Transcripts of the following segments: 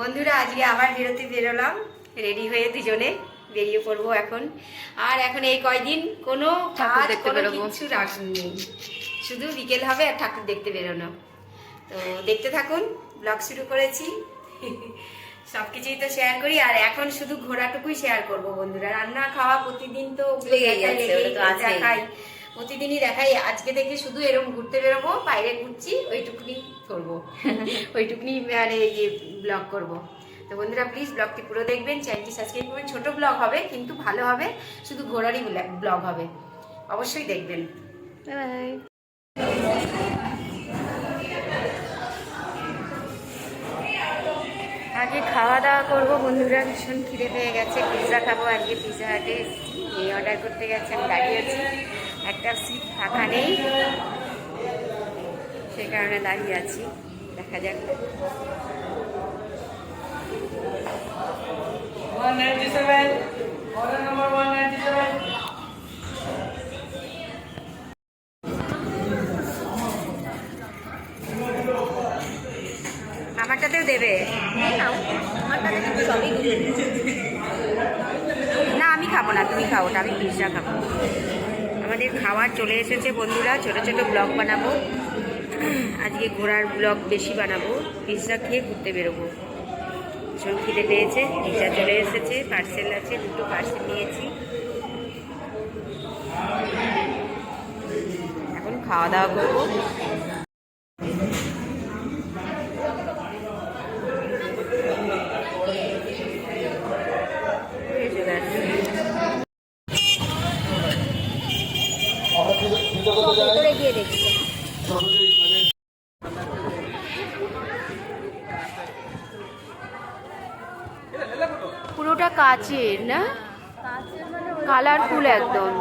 বন্ধুরা আজকে আবার বেরোতে বেরোলাম। রেডি হয়ে দুজনে বেরিয়ে পড়ব এখন। আর এখন এই কয়দিন কোনো কাজ কোনো। কিচ্ছু নেই শুধু বিকেল হবে আর ঠাকুর দেখতে বেরোনো। তো দেখতে থাকুন ব্লগ শুরু করেছি। সব কিছুই তো শেয়ার করি। আর এখন শুধু ঘোরাটুকুই শেয়ার করব বন্ধুরা। রান্না খাওয়া প্রতিদিন তো লেগেই দেখাই, যাচ্ছে, প্রতিদিনই দেখাই আজকে থেকে শুধু এরকম ঘুরতে বেরোবো বাইরে ঘুরছি ওইটুকুনি করব। ওইটুকুনি মানে ইয়ে ব্লগ করব। তো বন্ধুরা প্লিজ ব্লগটি পুরো দেখবেন চ্যানেলটি সাবস্ক্রাইব করবেন। ছোট ব্লগ হবে কিন্তু ভালো হবে শুধু ঘোরারই ব্লগ হবে। অবশ্যই দেখবেন। বাই আগে খাওয়া দাওয়া করব বন্ধুরা ভীষণ খিদে পেয়ে গেছে। পিৎজা খাব আজকে পিৎজা হাটে এই অর্ডার করতে গেছে আমি দাঁড়িয়ে আছি। একটা সিট ফাঁকা নেই। সেই কারণে দাঁড়িয়ে আছি। দেখা যাক। 197, order number 197. আমারটাতেও দেবে। না আমি খাব না তুমি খাও ওটা আমি পিৎজা খাব। আমাদের খাওয়ার চলে এসেছে বন্ধুরা, ছোট ছোট ব্লগ বানাবো। আজকে ঘোরার ব্লগ বেশি বানাবো পিৎজা খেয়ে ঘুরতে বেরোবো। ভীষণ খেতে পেয়েছে পিৎজা চলে এসেছে পার্সেল আছে, দুটো পার্সেল নিয়েছি। এখন খাওয়া দাওয়া করব। পুরোটা কাচের না? কালারফুল একদম।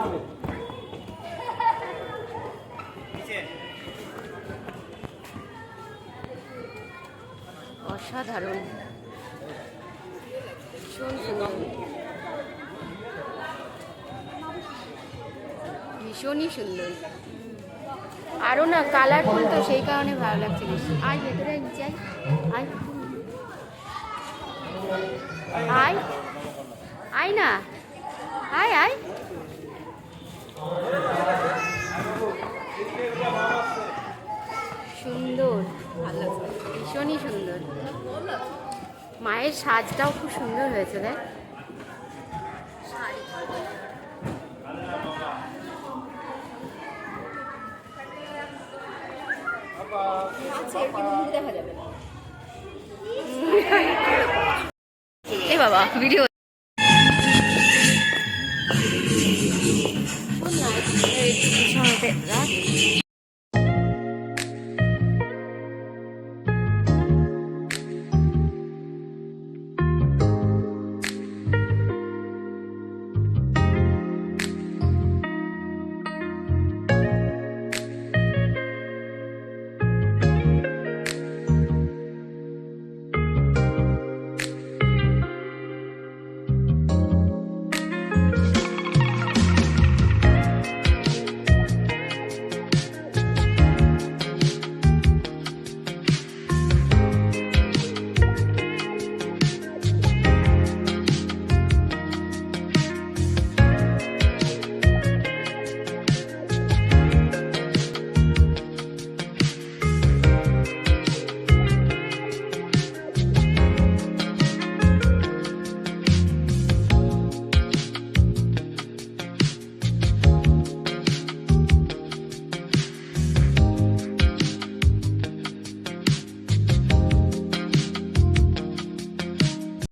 অসাধারণ। ভীষণ সুন্দর। ভীষণই সুন্দর। আরও না কালারফুল তো সেই কারণে ভালো লাগছে বেশি। আয় ভেতরে আয়। আয়। আয়। আয় না। আয় আয়। সুন্দর। ভীষণই সুন্দর। মায়ের সাজটাও খুব সুন্দর হয়েছে দেখ এ বাবা ভিডিও